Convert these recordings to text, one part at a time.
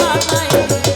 বাবাই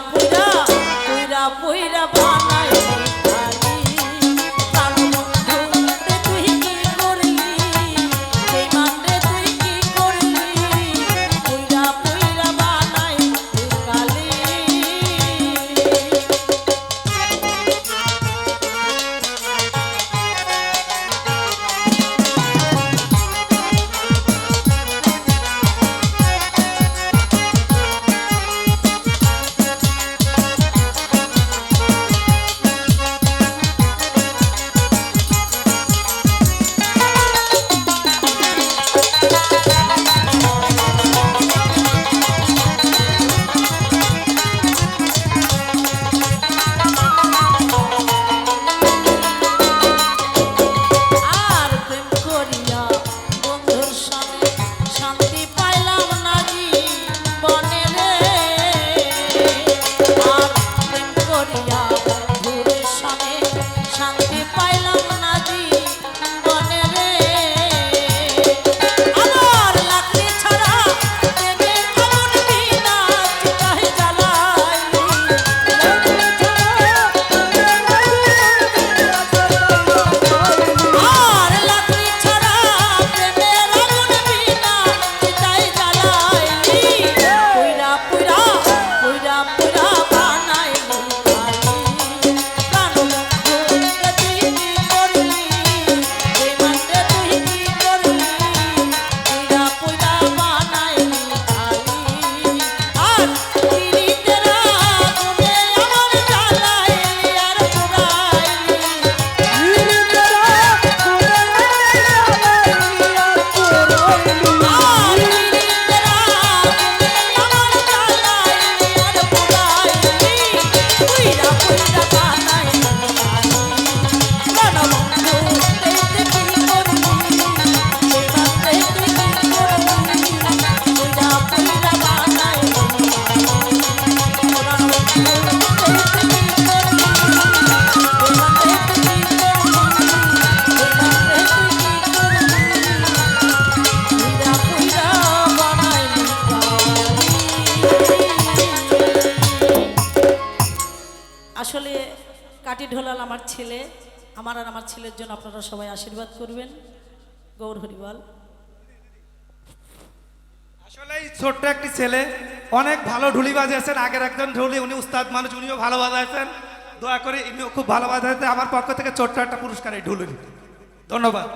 পুইরা পুইরা পুইরা আসলে কাটি ঢোলাল আমার ছেলে, আমার আর আমার ছেলের জন্য আপনারা সবাই আশীর্বাদ করবেন। গৌর হরিবল। আসলে এই ছোট্ট একটি ছেলে, অনেক ভালো ঢুলি বাজিয়েছেন। আগের একজন ঢুলি, উনি উস্তাদ মানুষ, উনিও ভালো বাজাইছেন। দয়া করে ইনিও খুব ভালো বাজাইতে। আমার পক্ষ থেকে ছোট্ট একটা পুরস্কার এই ঢুলি ধন্যবাদ।